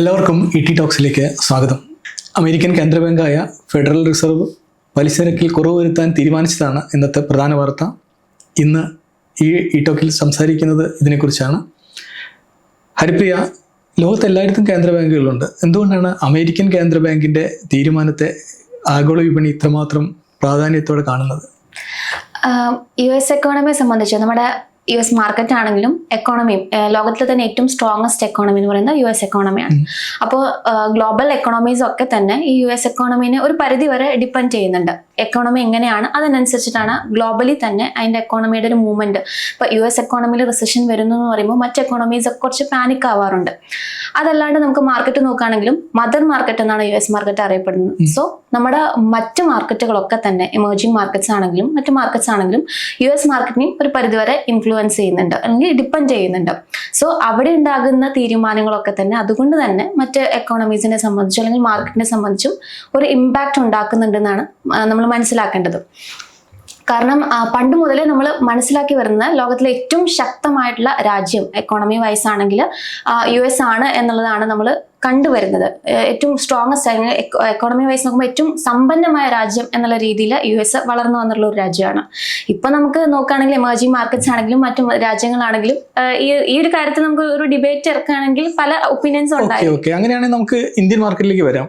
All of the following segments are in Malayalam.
എല്ലാവർക്കും ഇ ടി ടോക്സിലേക്ക് സ്വാഗതം. അമേരിക്കൻ കേന്ദ്രബാങ്കായ ഫെഡറൽ റിസർവ് പലിശ നിരക്കിൽ കുറവ് വരുത്താൻ തീരുമാനിച്ചതാണ് ഇന്നത്തെ പ്രധാന വാർത്ത. ഇന്ന് ഈ ഇ ടോക്കിൽ സംസാരിക്കുന്നത് ഇതിനെക്കുറിച്ചാണ്. ഹരിപ്രിയ ലോകത്ത് എല്ലായിടത്തും കേന്ദ്ര ബാങ്കുകളുണ്ട് എന്തുകൊണ്ടാണ് അമേരിക്കൻ കേന്ദ്ര ബാങ്കിന്റെ തീരുമാനത്തെ ആഗോള വിപണി ഇത്രമാത്രം പ്രാധാന്യത്തോടെ കാണുന്നത്? യു എസ് എക്കോണമിയെ സംബന്ധിച്ച് നമ്മുടെ യു എസ് മാർക്കറ്റ് ആണെങ്കിലും എക്കോണമിയും ലോകത്തിലെ തന്നെ ഏറ്റവും സ്ട്രോങ്ങസ്റ്റ് എക്കോണമി എന്ന് പറയുന്നത് യു എസ് എക്കോണമിയാണ് അപ്പോൾ ഗ്ലോബൽ എക്കോണമീസ് ഒക്കെ തന്നെ ഈ യു എസ് എക്കോണമീനെ ഒരു പരിധി വരെ ഡിപ്പെൻഡ് ചെയ്യുന്നുണ്ട്. എക്കോണമി എങ്ങനെയാണ്? അതിനനുസരിച്ചിട്ടാണ് ഗ്ലോബലി തന്നെ അതിന്റെ എക്കോണമിയുടെ ഒരു മൂവ്മെന്റ് ഇപ്പോൾ യു എസ് എക്കോണമിയിൽ റിസഷൻ വരുന്നു എന്ന് പറയുമ്പോൾ മറ്റ് എക്കോണമീസ് ഒക്കെ കുറച്ച് പാനിക് ആവാറുണ്ട്. അതല്ലാണ്ട് നമുക്ക് മാർക്കറ്റ് നോക്കുകയാണെങ്കിലും മദർ മാർക്കറ്റ് എന്നാണ് യു എസ് മാർക്കറ്റ് അറിയപ്പെടുന്നത്. സോ നമ്മുടെ മറ്റ് മാർക്കറ്റുകളൊക്കെ തന്നെ എമേർജിംഗ് മാർക്കറ്റ്സ് ആണെങ്കിലും മറ്റ് മാർക്കറ്റ്സ് ആണെങ്കിലും യു എസ് മാർക്കറ്റിനെയും ഒരു പരിധിവരെ ഇൻഫ്ലുവൻസ് ചെയ്യുന്നുണ്ട്. അല്ലെങ്കിൽ ഡിപ്പെൻഡ് ചെയ്യുന്നുണ്ട്. സോ അവിടെ ഉണ്ടാകുന്ന തീരുമാനങ്ങളൊക്കെ തന്നെ അതുകൊണ്ട് തന്നെ മറ്റ് എക്കോണമീസിനെ സംബന്ധിച്ചും അല്ലെങ്കിൽ മാർക്കറ്റിനെ സംബന്ധിച്ചും ഒരു ഇമ്പാക്റ്റ് ഉണ്ടാക്കുന്നുണ്ടെന്നാണ് നമ്മൾ മനസ്സിലാക്കേണ്ടത്. കാരണം പണ്ട് മുതലേ നമ്മൾ മനസ്സിലാക്കി വരുന്നത് ലോകത്തിലെ ഏറ്റവും ശക്തമായിട്ടുള്ള രാജ്യം എക്കോണമി വൈസ് ആണെങ്കിൽ യു എസ് ആണ് എന്നുള്ളതാണ് നമ്മൾ കണ്ടുവരുന്നത് ഏറ്റവും സ്ട്രോങ്സ്റ്റ് അല്ലെങ്കിൽ എക്കോണമി വൈസ് നോക്കുമ്പോൾ ഏറ്റവും സമ്പന്നമായ രാജ്യം എന്നുള്ള രീതിയിൽ യു എസ് വളർന്നു വന്നിട്ടുള്ള ഒരു രാജ്യമാണ്. ഇപ്പൊ നമുക്ക് നോക്കുകയാണെങ്കിൽ എമേർജിംഗ് മാർക്കറ്റ്സ് ആണെങ്കിലും മറ്റു രാജ്യങ്ങളാണെങ്കിലും ഈ ഈ ഒരു കാര്യത്തിൽ നമുക്ക് ഒരു ഡിബേറ്റ് ഇറക്കുകയാണെങ്കിൽ പല ഒപ്പീനിയൻസ് ഉണ്ടായി അങ്ങനെയാണെങ്കിൽ നമുക്ക് ഇന്ത്യൻ മാർക്കറ്റിലേക്ക് വരാം.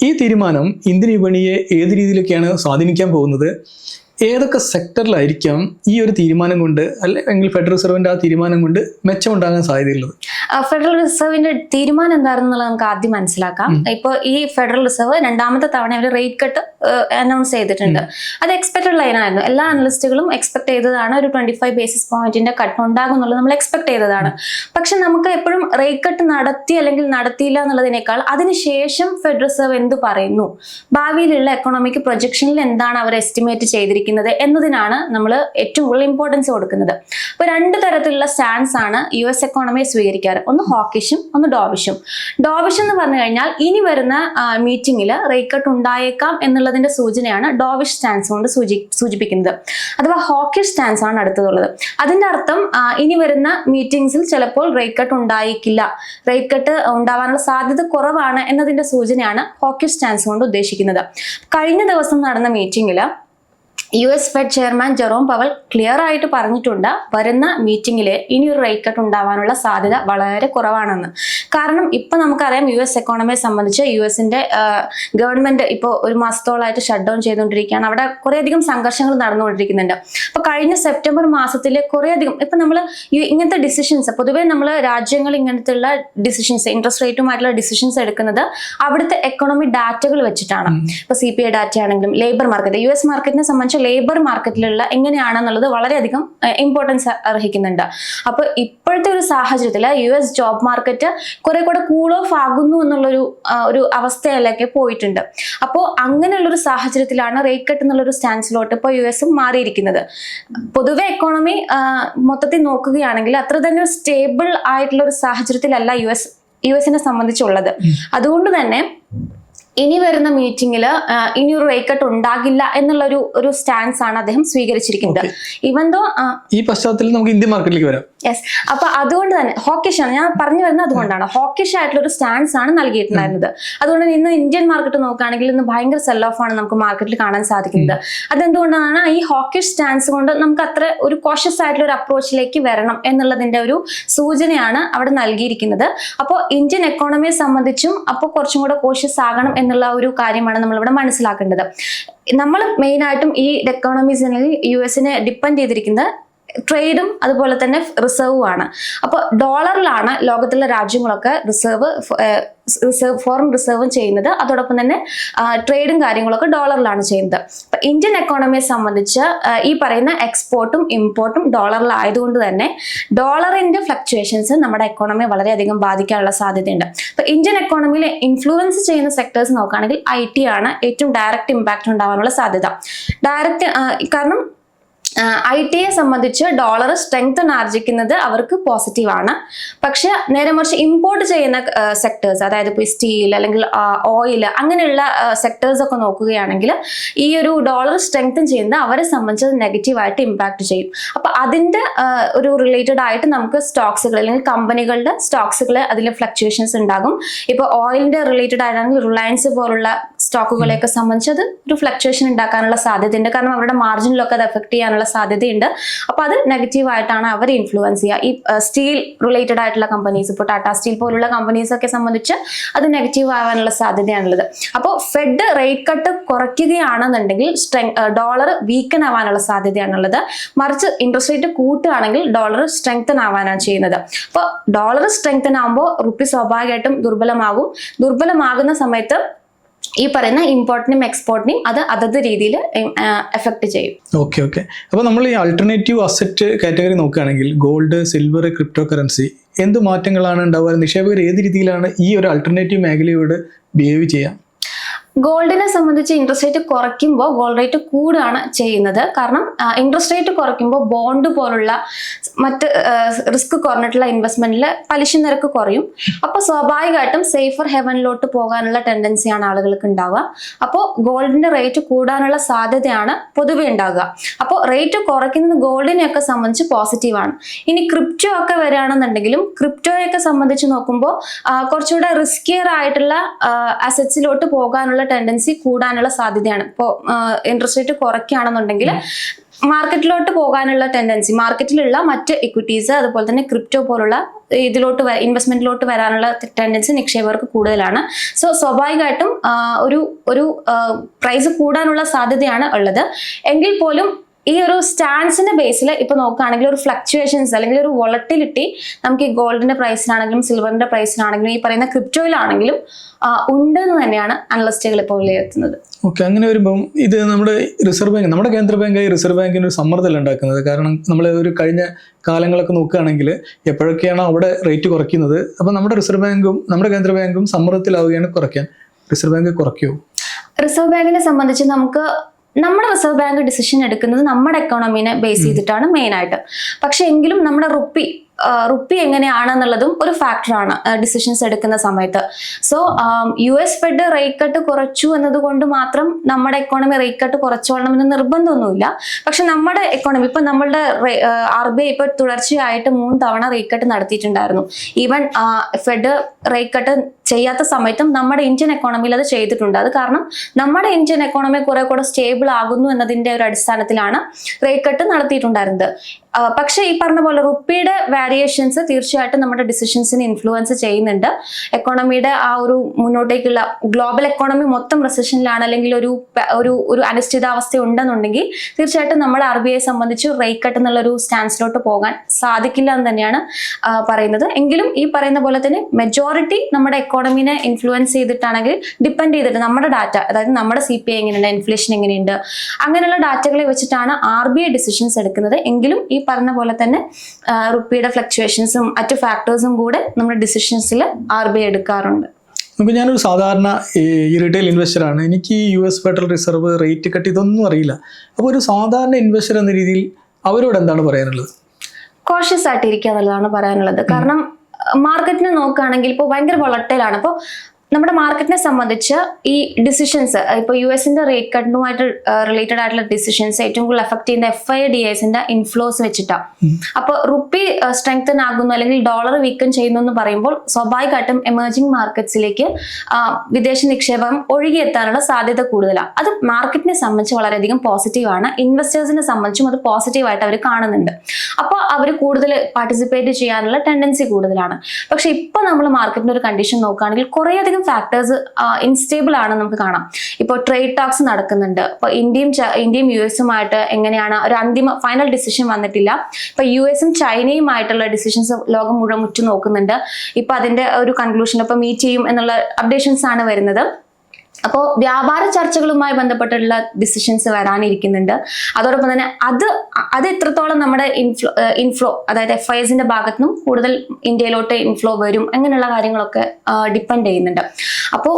ഈ തീരുമാനം ഇന്ത്യൻ വിപണിയെ ഏത് രീതിയിലൊക്കെയാണ് സ്വാധീനിക്കാൻ പോകുന്നത്? ഏതൊക്കെ സെക്ടറിലായിരിക്കാം ഈ ഒരു തീരുമാനം കൊണ്ട് അല്ലെങ്കിൽ ഫെഡറൽ റിസർവിന്റെ ആ തീരുമാനം കൊണ്ട് മെച്ചമുണ്ടാകാൻ സാധ്യതയുള്ളത്? ഫെഡറൽ റിസർവിന്റെ തീരുമാനം എന്താണെന്നുള്ളത് നമുക്ക് ആദ്യം മനസ്സിലാക്കാം. ഇപ്പോൾ ഈ ഫെഡറൽ റിസർവ് രണ്ടാമത്തെ തവണ അവർ റേറ്റ് കട്ട് അനൗൺസ് ചെയ്തിട്ടുണ്ട്. അത് എക്സ്പെക്ടഡ് ലൈൻ ആയിരുന്നു. എല്ലാ അനലിസ്റ്റുകളും എക്സ്പെക്ട് ചെയ്തതാണ് ഒരു ട്വന്റി ഫൈവ് ബേസിസ് പോയിന്റിന്റെ കട്ട് ഉണ്ടാകും എന്നുള്ളത് നമ്മൾ എക്സ്പെക്ട് ചെയ്തതാണ്. പക്ഷെ നമുക്ക് എപ്പോഴും റേറ്റ് കട്ട് നടത്തി അല്ലെങ്കിൽ നടത്തിയില്ല എന്നുള്ളതിനേക്കാൾ അതിനുശേഷം ഫെഡറൽ റിസർവ് എന്ത് പറയുന്നു? ഭാവിയിലുള്ള എക്കണോമിക് പ്രൊജക്ഷനിൽ എന്താണ് അവർ എസ്റ്റിമേറ്റ് ചെയ്തിരിക്കുന്നത്? എന്നതിനാണ് നമ്മൾ ഏറ്റവും കൂടുതൽ ഇമ്പോർട്ടൻസ് കൊടുക്കുന്നത്. അപ്പോൾ രണ്ട് തരത്തിലുള്ള സ്റ്റാൻസ് ആണ് യു എസ് എക്കോണമിയെ സ്വീകരിക്കാറ്. ഒന്ന് ഹോക്കിഷും ഒന്ന് ഡോവിഷും ഡോവിഷ് എന്ന് പറഞ്ഞു കഴിഞ്ഞാൽ ഇനി വരുന്ന മീറ്റിംഗിൽ റേറ്റ് ഉണ്ടായേക്കാം എന്നുള്ളതിന്റെ സൂചനയാണ് ഡോവിഷ് സ്റ്റാൻസ് കൊണ്ട് സൂചി സൂചിപ്പിക്കുന്നത്. അഥവാ ഹോക്കിഷ് സ്റ്റാൻസ് ആണ് അടുത്തതുള്ളത്. അതിന്റെ അർത്ഥം ഇനി വരുന്ന മീറ്റിംഗ്സിൽ ചിലപ്പോൾ റേറ്റ് കട്ട് ഉണ്ടായേക്കില്ല. റേറ്റ് കട്ട് ഉണ്ടാവാനുള്ള സാധ്യത കുറവാണ് എന്നതിന്റെ സൂചനയാണ് ഹോക്കിഷ് സ്റ്റാൻസ് കൊണ്ട് ഉദ്ദേശിക്കുന്നത്. കഴിഞ്ഞ ദിവസം നടന്ന മീറ്റിംഗിൽ U S Fed chairman Jerome Powell clear ആയിട്ട് പറഞ്ഞിട്ടുണ്ട് വരുന്ന മീറ്റിംഗിൽ ഇനി ഒരു റേറ്റ് കട്ട് ഉണ്ടാവാനുള്ള സാധ്യത വളരെ കുറവാണെന്ന്. കാരണം ഇപ്പൊ നമുക്കറിയാം യു എസ് എക്കോണമിയെ സംബന്ധിച്ച് യു എസിന്റെ ഗവൺമെന്റ് ഇപ്പോൾ ഒരു മാസത്തോളമായിട്ട് ഷട്ട് ഡൗൺ ചെയ്തുകൊണ്ടിരിക്കുകയാണ്. അവിടെ കുറേയധികം സംഘർഷങ്ങൾ നടന്നുകൊണ്ടിരിക്കുന്നുണ്ട്. അപ്പൊ കഴിഞ്ഞ സെപ്റ്റംബർ മാസത്തിൽ കുറേയധികം ഇപ്പൊ നമ്മൾ ഇങ്ങനത്തെ ഡിസിഷൻസ് പൊതുവേ നമ്മൾ രാജ്യങ്ങൾ ഇങ്ങനത്തെയുള്ള ഡിസിഷൻസ് ഇൻട്രസ്റ്റ് റേറ്റുമായിട്ടുള്ള ഡിസിഷൻസ് എടുക്കുന്നത് അവിടുത്തെ എക്കണോമി ഡാറ്റകൾ വെച്ചിട്ടാണ്. ഇപ്പൊ സി പി ഐ ഡാറ്റ ആണെങ്കിലും ലേബർ മാർക്കറ്റ് യു എസ് മാർക്കറ്റിനെ സംബന്ധിച്ച് ലേബർ മാർക്കറ്റിലുള്ള എങ്ങനെയാണെന്നുള്ളത് വളരെയധികം ഇമ്പോർട്ടൻസ് അർഹിക്കുന്നുണ്ട്. അപ്പോൾ ഇപ്പോഴത്തെ ഒരു സാഹചര്യത്തിൽ യു എസ് ജോബ് മാർക്കറ്റ് കുറെ കൂടെ കൂൾ ഓഫ് ആകുന്നു എന്നുള്ളൊരു ഒരു അവസ്ഥയിലേക്ക് പോയിട്ടുണ്ട്. അപ്പോൾ അങ്ങനെയുള്ളൊരു സാഹചര്യത്തിലാണ് റേറ്റ് കട്ട് എന്നുള്ളൊരു സ്റ്റാൻസിലോട്ട് ഇപ്പോൾ യു എസ് മാറിയിരിക്കുന്നത്. പൊതുവെ എക്കോണമി മൊത്തത്തിൽ നോക്കുകയാണെങ്കിൽ അത്ര തന്നെ സ്റ്റേബിൾ ആയിട്ടുള്ള ഒരു സാഹചര്യത്തിലല്ല യു എസ് യു എസിനെ സംബന്ധിച്ചുള്ളത്. അതുകൊണ്ട് തന്നെ ഇനി വരുന്ന മീറ്റിംഗിൽ ഇനി ഒരു റേക്കട്ട് ഉണ്ടാകില്ല എന്നുള്ള ഒരു ഒരു സ്റ്റാൻസ് ആണ് അദ്ദേഹം സ്വീകരിച്ചിരിക്കുന്നത്. ഇവൻ ദോ ഈ പശ്ചാത്തലത്തിൽ നമുക്ക് ഇന്ത്യൻ മാർക്കറ്റിലേക്ക് വരാം. യെസ് അപ്പൊ അതുകൊണ്ട് തന്നെ ഹോക്കിഷ് ആണ്. ഞാൻ പറഞ്ഞു വരുന്നത് അതുകൊണ്ടാണ്. ഹോക്കിഷ് ആയിട്ടുള്ള ഒരു സ്റ്റാൻസ് ആണ് നൽകിയിട്ടുണ്ടായിരുന്നത്. അതുകൊണ്ട് ഇന്ന് ഇന്ത്യൻ മാർക്കറ്റ് നോക്കുകയാണെങ്കിൽ ഇന്ന് ഭയങ്കര സെൽ ഓഫ് ആണ് നമുക്ക് മാർക്കറ്റിൽ കാണാൻ സാധിക്കുന്നത്. അതെന്തുകൊണ്ടാണ് ഈ ഹോക്കിഷ് സ്റ്റാൻസ് കൊണ്ട് നമുക്ക് അത്ര ഒരു കോഷ്യസ് ആയിട്ടുള്ള ഒരു അപ്രോച്ചിലേക്ക് വരണം എന്നുള്ളതിന്റെ ഒരു സൂചനയാണ് അവിടെ നൽകിയിരിക്കുന്നത്. അപ്പോൾ ഇന്ത്യൻ എക്കോണമിയെ സംബന്ധിച്ചും അപ്പോൾ കുറച്ചും കൂടെ കോഷ്യസ് ആകണം എന്നുള്ള ഒരു കാര്യമാണ് നമ്മളിവിടെ മനസ്സിലാക്കേണ്ടത്. നമ്മൾ മെയിനായിട്ടും ഈ എക്കോണമീസ് അല്ലെങ്കിൽ യു എസിനെ ഡിപ്പെൻഡ് ചെയ്തിരിക്കുന്നത് ട്രേഡും അതുപോലെ തന്നെ റിസർവും ആണ് അപ്പോൾ ഡോളറിലാണ് ലോകത്തിലെ രാജ്യങ്ങളൊക്കെ റിസർവ് റിസർവ് ഫോറിൻ റിസർവും ചെയ്യുന്നത്. അതോടൊപ്പം തന്നെ ട്രേഡും കാര്യങ്ങളൊക്കെ ഡോളറിലാണ് ചെയ്യുന്നത്. അപ്പൊ ഇന്ത്യൻ എക്കോണമിയെ സംബന്ധിച്ച് ഈ പറയുന്ന എക്സ്പോർട്ടും ഇമ്പോർട്ടും ഡോളറിലായതുകൊണ്ട് തന്നെ ഡോളറിന്റെ ഫ്ലക്ച്വേഷൻസ് നമ്മുടെ എക്കോണമിയെ വളരെയധികം ബാധിക്കാനുള്ള സാധ്യതയുണ്ട്. അപ്പൊ ഇന്ത്യൻ എക്കോണമിയിലെ ഇൻഫ്ലുവൻസ് ചെയ്യുന്ന സെക്ടേഴ്സ് നോക്കുകയാണെങ്കിൽ ഐ ടി ആണ് ഏറ്റവും ഡയറക്റ്റ് ഇമ്പാക്റ്റ് ഉണ്ടാവാനുള്ള സാധ്യത. ഡയറക്റ്റ് കാരണം ഐ ടിയെ സംബന്ധിച്ച് ഡോളർ സ്ട്രെങ്ത് ആർജിക്കുന്നത് അവർക്ക് പോസിറ്റീവാണ് പക്ഷെ നേരെ മറിച്ച് ഇമ്പോർട്ട് ചെയ്യുന്ന സെക്ടേഴ്സ് അതായത് ഇപ്പോൾ സ്റ്റീൽ അല്ലെങ്കിൽ ഓയിൽ അങ്ങനെയുള്ള സെക്ടേഴ്സ് ഒക്കെ നോക്കുകയാണെങ്കിൽ ഈ ഒരു ഡോളർ സ്ട്രെങ്തൻ ചെയ്യുന്നത് അവരെ സംബന്ധിച്ച് നെഗറ്റീവായിട്ട് ഇമ്പാക്ട് ചെയ്യും. അപ്പോൾ അതിന്റെ ഒരു റിലേറ്റഡ് ആയിട്ട് നമുക്ക് സ്റ്റോക്സുകൾ അല്ലെങ്കിൽ കമ്പനികളുടെ സ്റ്റോക്സുകൾ അതിൽ ഫ്ലക്ച്വേഷൻസ് ഉണ്ടാകും. ഇപ്പോൾ ഓയിലിന്റെ റിലേറ്റഡ് ആയിട്ടാണെങ്കിൽ റിലയൻസ് പോലുള്ള സ്റ്റോക്കുകളെയൊക്കെ സംബന്ധിച്ച് അത് ഒരു ഫ്ലക്ച്വേഷൻ ഉണ്ടാക്കാനുള്ള സാധ്യതയുണ്ട്. കാരണം അവരുടെ മാർജിനിലൊക്കെ അത് എഫക്ട് ചെയ്യാനുള്ള സാധ്യതയുണ്ട്. അപ്പോൾ അത് നെഗറ്റീവായിട്ടാണ് അവർ ഇൻഫ്ലുവൻസ് ചെയ്യുക. ഈ സ്റ്റീൽ റിലേറ്റഡ് ആയിട്ടുള്ള കമ്പനീസ് ഇപ്പോൾ ടാറ്റാ സ്റ്റീൽ പോലുള്ള കമ്പനീസ് ഒക്കെ സംബന്ധിച്ച് അത് നെഗറ്റീവ് ആവാനുള്ള സാധ്യതയാണുള്ളത്. അപ്പോൾ ഫെഡ് റേറ്റ് കട്ട് കുറയ്ക്കുകയാണെന്നുണ്ടെങ്കിൽ സ്ട്രെങ് ഡോളർ വീക്കൻ ആവാനുള്ള സാധ്യതയാണുള്ളത്. മറിച്ച് ഇൻട്രസ്റ്റ് റേറ്റ് കൂട്ടുകയാണെങ്കിൽ ഡോളർ സ്ട്രെങ്തൻ ആവാനാണ് ചെയ്യുന്നത്. അപ്പോൾ ഡോളർ സ്ട്രെങ്തൻ ആകുമ്പോൾ റുപ്പി സ്വാഭാവികമായിട്ടും ദുർബലമാകും. ദുർബലമാകുന്ന സമയത്ത് ഈ പറയുന്ന ഇമ്പോർട്ടിനെയും എക്സ്പോർട്ടിനെയും അത് അതത് രീതിയിൽ എഫക്ട് ചെയ്യും. ഓക്കെ ഓക്കെ അപ്പോൾ നമ്മൾ ഈ ആൾട്ടർനേറ്റീവ് അസറ്റ് കാറ്റഗറി നോക്കുകയാണെങ്കിൽ ഗോൾഡ് സിൽവർ ക്രിപ്റ്റോ കറൻസി എന്ത് മാറ്റങ്ങളാണ് ഉണ്ടാവുക? നിക്ഷേപകർ ഏത് രീതിയിലാണ് ഈ ഒരു ആൾട്ടർനേറ്റീവ് മേഖലയോട് ബിഹേവ് ചെയ്യുക? ഗോൾഡിനെ സംബന്ധിച്ച് ഇൻട്രസ്റ്റ് റേറ്റ് കുറയ്ക്കുമ്പോൾ ഗോൾഡ് റേറ്റ് കൂടുകയാണ് ചെയ്യുന്നത്. കാരണം ഇൻട്രസ്റ്റ് റേറ്റ് കുറയ്ക്കുമ്പോൾ ബോണ്ട് പോലുള്ള മറ്റ് റിസ്ക് കുറഞ്ഞിട്ടുള്ള ഇൻവെസ്റ്റ്മെന്റിൽ പലിശ നിരക്ക് കുറയും. അപ്പോൾ സ്വാഭാവികമായിട്ടും സേഫർ ഹെവനിലോട്ട് പോകാനുള്ള ടെൻഡൻസിയാണ് ആളുകൾക്ക് ഉണ്ടാവുക. അപ്പോൾ ഗോൾഡിന്റെ റേറ്റ് കൂടാനുള്ള സാധ്യതയാണ് പൊതുവെ ഉണ്ടാകുക അപ്പോൾ റേറ്റ് കുറയ്ക്കുന്നത് ഗോൾഡിനെയൊക്കെ സംബന്ധിച്ച് പോസിറ്റീവാണ് ഇനി ക്രിപ്റ്റോ ഒക്കെ വരികയാണെന്നുണ്ടെങ്കിലും ക്രിപ്റ്റോയൊക്കെ സംബന്ധിച്ച് നോക്കുമ്പോൾ കുറച്ചുകൂടെ റിസ്കിയർ ആയിട്ടുള്ള അസറ്റ്സിലോട്ട് പോകാനുള്ള ടെൻഡൻസി കൂടാനുള്ള സാധ്യതയാണ്. ഇപ്പോൾ ഇൻട്രസ്റ്റ് റേറ്റ് കുറയ്ക്കുകയാണെന്നുണ്ടെങ്കിൽ മാർക്കറ്റിലോട്ട് പോകാനുള്ള ടെൻഡൻസി മാർക്കറ്റിലുള്ള മറ്റ് ഇക്വിറ്റീസ് അതുപോലെ തന്നെ ക്രിപ്റ്റോ പോലുള്ള ഇതിലോട്ട് ഇൻവെസ്റ്റ്മെന്റിലോട്ട് വരാനുള്ള ടെൻഡൻസി നിക്ഷേപകർക്ക് കൂടുതലാണ്. സോ സ്വാഭാവികമായിട്ടും ഒരു ഒരു പ്രൈസ് കൂടാനുള്ള സാധ്യതയാണ് ഉള്ളത്. എങ്കിൽ പോലും ഈ ഒരു സ്റ്റാൻസിന്റെ ബേസിൽ ഇപ്പൊ നോക്കുകയാണെങ്കിൽ ഒരു ഫ്ലക്ച്വേഷൻസ് അല്ലെങ്കിൽ ഒരു വോളറ്റിലിറ്റി നമുക്ക് ഈ ഗോൾഡിന്റെ പ്രൈസിനാണെങ്കിലും സിൽവറിന്റെ പ്രൈസിനാണെങ്കിലും ഈ പറയുന്ന ക്രിപ്റ്റോയിലാണെങ്കിലും ഉണ്ട് എന്ന് തന്നെയാണ് അനലിസ്റ്റുകൾ ഇപ്പോൾ വിലയിരുത്തുന്നത്. ഓക്കെ അങ്ങനെ വരുമ്പം ഇത് നമ്മുടെ റിസർവ് ബാങ്ക് നമ്മുടെ കേന്ദ്ര ബാങ്കായി റിസർവ് ബാങ്കിന് ഒരു സമ്മർദ്ദമല്ല ഉണ്ടാക്കുന്നത്. കാരണം നമ്മൾ ഒരു കഴിഞ്ഞ കാലങ്ങളൊക്കെ നോക്കുകയാണെങ്കിൽ എപ്പോഴൊക്കെയാണോ അവിടെ റേറ്റ് കുറയ്ക്കുന്നത് അപ്പം നമ്മുടെ റിസർവ് ബാങ്കും നമ്മുടെ കേന്ദ്ര ബാങ്കും സമ്മർദ്ദത്തിലാവുകയാണ് കുറയ്ക്കാൻ. റിസർവ് ബാങ്ക് കുറയ്ക്കുമോ റിസർവ് ബാങ്കിനെ സംബന്ധിച്ച് നമുക്ക് നമ്മുടെ റിസർവ് ബാങ്ക് ഡിസിഷൻ എടുക്കുന്നത് നമ്മുടെ എക്കോണമിനെ ബേസ് ചെയ്തിട്ടാണ് മെയിൻ ആയിട്ട് പക്ഷെ എങ്കിലും നമ്മുടെ റുപ്പി റുപ്പി എങ്ങനെയാണെന്നുള്ളതും ഒരു ഫാക്ടറാണ് ഡിസിഷൻസ് എടുക്കുന്ന സമയത്ത്. So U S Fed rate cut കുറച്ചു എന്നതുകൊണ്ട് മാത്രം നമ്മുടെ എക്കോണമി റേറ്റ് കട്ട് കുറച്ചോളണം എന്ന് നിർബന്ധമൊന്നുമില്ല. പക്ഷെ നമ്മുടെ എക്കോണമി ഇപ്പൊ നമ്മളുടെ ആർ ബി ഐ ഇപ്പൊ തുടർച്ചയായിട്ട് മൂന്ന് തവണ റേറ്റ് കട്ട് നടത്തിയിട്ടുണ്ടായിരുന്നു. ഈവൻ ഫെഡ് റേറ്റ് കട്ട് ചെയ്യാത്ത സമയത്തും നമ്മുടെ ഇന്ത്യൻ എക്കോണമിയിൽ അത് ചെയ്തിട്ടുണ്ട്. അത് കാരണം നമ്മുടെ ഇന്ത്യൻ എക്കോണമി കുറെ കൂടെ സ്റ്റേബിൾ ആകുന്നു എന്നതിന്റെ ഒരു അടിസ്ഥാനത്തിലാണ് റേറ്റ് കട്ട് നടത്തിയിട്ടുണ്ടായിരുന്നത്. പക്ഷേ ഈ പറഞ്ഞ പോലെ റുപ്പിയുടെ വാരിയേഷൻസ് തീർച്ചയായിട്ടും നമ്മുടെ ഡിസിഷൻസിനെ ഇൻഫ്ലുവൻസ് ചെയ്യുന്നുണ്ട്. എക്കോണമിയുടെ ആ ഒരു മുന്നോട്ടേക്കുള്ള ഗ്ലോബൽ എക്കോണമി മൊത്തം റെസഷനിലാണ് അല്ലെങ്കിൽ ഒരു ഒരു ഒരു അനിശ്ചിതാവസ്ഥ ഉണ്ടെന്നുണ്ടെങ്കിൽ തീർച്ചയായിട്ടും നമ്മൾ ആർ ബി ഐ സംബന്ധിച്ച് റേറ്റ് കട്ട് എന്നുള്ള ഒരു സ്റ്റാൻസിലോട്ട് പോകാൻ സാധിക്കില്ല എന്ന് തന്നെയാണ് പറയുന്നത്. എങ്കിലും ഈ പറയുന്ന പോലെ തന്നെ മെജോറിറ്റി നമ്മുടെ എക്കോണമിനെ ഇൻഫ്ലുവൻസ് ചെയ്തിട്ടാണെങ്കിൽ ഡിപ്പെൻഡ് ചെയ്തിട്ട് നമ്മുടെ ഡാറ്റ അതായത് നമ്മുടെ സി പി ഐ എങ്ങനെയുണ്ട് ഇൻഫ്ലേഷൻ എങ്ങനെയുണ്ട് അങ്ങനെയുള്ള ഡാറ്റകളെ വെച്ചിട്ടാണ് ആർ ബി ഐ ഡിസിഷൻസ് എടുക്കുന്നത്. എങ്കിലും ഈ പറഞ്ഞ പോലെ തന്നെ റുപ്പിയുടെ ഫ്ലക്ച്വേഷൻസും മറ്റു ഫാക്ടേഴ്സും കൂടെ നമ്മുടെ ഡിസിഷൻസിൽ ആർ ബി ഐ എടുക്കാറുണ്ട്. നമുക്ക് ഞാനൊരു സാധാരണ ഈ റീറ്റെയിൽ ഇൻവെസ്റ്ററാണ് എനിക്ക് U S federal reserve rate cut ഇതൊന്നും അറിയില്ല. അപ്പോൾ ഒരു സാധാരണ ഇൻവെസ്റ്റർ എന്ന രീതിയിൽ അവരോട് എന്താണ് പറയാനുള്ളത്? കോഷ്യസ് ആയിട്ടിരിക്കുക എന്നുള്ളതാണ് പറയാനുള്ളത്. കാരണം മാർക്കറ്റിനെ നോക്കുകയാണെങ്കിൽ ഇപ്പോൾ ഭയങ്കര വളട്ടയിലാണ് അപ്പോൾ നമ്മുടെ മാർക്കറ്റിനെ സംബന്ധിച്ച് ഈ ഡിസിഷൻസ് ഇപ്പോൾ യു എസിന്റെ റേറ്റ് കട്ടിനുമായിട്ട് റിലേറ്റഡ് ആയിട്ടുള്ള ഡിസിഷൻസ് ഏറ്റവും കൂടുതൽ എഫക്ട് ചെയ്യുന്ന എഫ് ഐ ഡി എസിന്റെ ഇൻഫ്ലോസ് വെച്ചിട്ടാ. അപ്പോൾ റുപ്പി സ്ട്രെങ്തൻ ആകുന്നു അല്ലെങ്കിൽ ഡോളർ വീക്കൻ ചെയ്യുന്നു എന്ന് പറയുമ്പോൾ സ്വാഭാവികമായിട്ടും എമേർജിംഗ് മാർക്കറ്റ്സിലേക്ക് വിദേശ നിക്ഷേപം ഒഴുകിയെത്താനുള്ള സാധ്യത കൂടുതലാണ് അത് മാർക്കറ്റിനെ സംബന്ധിച്ച് വളരെയധികം പോസിറ്റീവാണ് ഇൻവെസ്റ്റേഴ്സിനെ സംബന്ധിച്ചും അത് പോസിറ്റീവായിട്ട് അവർ കാണുന്നുണ്ട്. അപ്പോൾ അവർ കൂടുതൽ പാർട്ടിസിപ്പേറ്റ് ചെയ്യാനുള്ള ടെൻഡൻസി കൂടുതലാണ്. പക്ഷെ ഇപ്പൊ നമ്മൾ മാർക്കറ്റിന്റെ ഒരു കണ്ടീഷൻ നോക്കുകയാണെങ്കിൽ കുറേയധികം ഫാക്ടേഴ്സ് ഇൻസ്റ്റേബിൾ ആണ് നമുക്ക് കാണാം. ഇപ്പോൾ ട്രേഡ് ടാക്സ് നടക്കുന്നുണ്ട്. ഇപ്പോൾ ഇന്ത്യയും ഇന്ത്യയും യു എസുമായിട്ട് എങ്ങനെയാണ് ഒരു അന്തിമ ഫൈനൽ ഡിസിഷൻ വന്നിട്ടില്ല. ഇപ്പൊ യു എസും ചൈനയുമായിട്ടുള്ള ഡിസിഷൻസ് ലോകം മുഴുവൻ മുറ്റു നോക്കുന്നുണ്ട് ഇപ്പൊ അതിന്റെ ഒരു കൺക്ലൂഷൻ ഇപ്പൊ മീറ്റ് ചെയ്യും എന്നുള്ള അപ്ഡേഷൻസ് ആണ് വരുന്നത്. അപ്പോൾ വ്യാപാര ചർച്ചകളുമായി ബന്ധപ്പെട്ടുള്ള ഡിസിഷൻസ് വരാനിരിക്കുന്നുണ്ട്. അതോടൊപ്പം തന്നെ അത് അത് എത്രത്തോളം നമ്മുടെ ഇൻഫ്ലോ ഇൻഫ്ലോ അതായത് എഫ് ഐ എസിന്റെ ഭാഗത്തു നിന്നും കൂടുതൽ ഇന്ത്യയിലോട്ട് ഇൻഫ്ലോ വരും അങ്ങനെയുള്ള കാര്യങ്ങളൊക്കെ ഡിപ്പെൻഡ് ചെയ്യുന്നുണ്ട്. അപ്പോൾ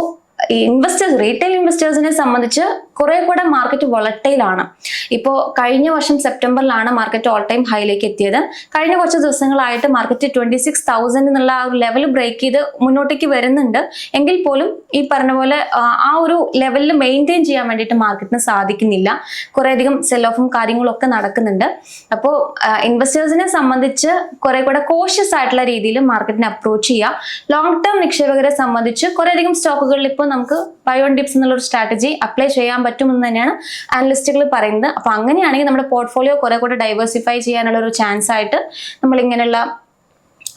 ഇൻവെസ്റ്റേഴ്സ് റീറ്റെയിൽ ഇൻവെസ്റ്റേഴ്സിനെ സംബന്ധിച്ച് കുറെ കൂടെ മാർക്കറ്റ് വളട്ടയിലാണ് ഇപ്പോൾ കഴിഞ്ഞ വർഷം സെപ്റ്റംബറിലാണ് മാർക്കറ്റ് ഓൾ ടൈം ഹൈയിലേക്ക് എത്തിയത്. കഴിഞ്ഞ കുറച്ച് ദിവസങ്ങളായിട്ട് മാർക്കറ്റ് ട്വന്റി സിക്സ് തൗസൻഡ് എന്നുള്ള ആ ഒരു ലെവൽ ബ്രേക്ക് ചെയ്ത് മുന്നോട്ടേക്ക് വരുന്നുണ്ട്. എങ്കിൽ പോലും ഈ പറഞ്ഞ പോലെ ആ, ഒരു ലെവലിൽ മെയിന്റെയിൻ ചെയ്യാൻ വേണ്ടിയിട്ട് മാർക്കറ്റിന് സാധിക്കുന്നില്ല. കുറേയധികം സെൽ ഓഫും കാര്യങ്ങളൊക്കെ നടക്കുന്നുണ്ട്. അപ്പോൾ ഇൻവെസ്റ്റേഴ്സിനെ സംബന്ധിച്ച് കുറെ കൂടെ കോഷ്യസ് ആയിട്ടുള്ള രീതിയിൽ മാർക്കറ്റിനെ അപ്രോച്ച് ചെയ്യുക ലോങ് ടേം നിക്ഷേപകരെ സംബന്ധിച്ച് കുറേയധികം സ്റ്റോക്കുകളിൽ ഇപ്പോൾ നമുക്ക് ബൈ ഡിപ്സ് എന്നുള്ള ഒരു സ്ട്രാറ്റജി അപ്ലൈ ചെയ്യാൻ പറ്റുമെന്ന് തന്നെയാണ് അനലിസ്റ്റുകൾ പറയുന്നത്. അപ്പോൾ അങ്ങനെയാണെങ്കിൽ നമ്മുടെ പോർട്ട്ഫോളിയോ കുറെ കൂടെ ഡൈവേഴ്സിഫൈ ചെയ്യാനുള്ള ഒരു ചാൻസ് ആയിട്ട് നമ്മൾ ഇങ്ങനെയുള്ള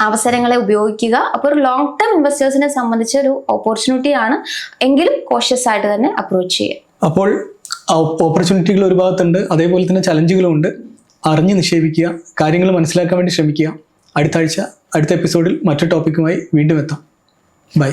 അവസരങ്ങളെ ഉപയോഗിക്കുക. അപ്പോൾ ഒരു ലോങ് ടേം ഇൻവെസ്റ്റേഴ്സിനെ സംബന്ധിച്ച ഒരു ഓപ്പർച്യൂണിറ്റി ആണ് എങ്കിലും കോഷ്യസ് ആയിട്ട് തന്നെ അപ്രോച്ച് ചെയ്യുക. അപ്പോൾ ഓപ്പർച്യൂണിറ്റികൾ ഒരു ഭാഗത്തുണ്ട് അതേപോലെ തന്നെ ചലഞ്ചുകളും ഉണ്ട്. അറിഞ്ഞ് നിക്ഷേപിക്കുക കാര്യങ്ങൾ മനസ്സിലാക്കാൻ വേണ്ടി ശ്രമിക്കുക. അടുത്ത ആഴ്ച അടുത്ത എപ്പിസോഡിൽ മറ്റു ടോപ്പിക്കുമായി വീണ്ടും എത്താം. ബൈ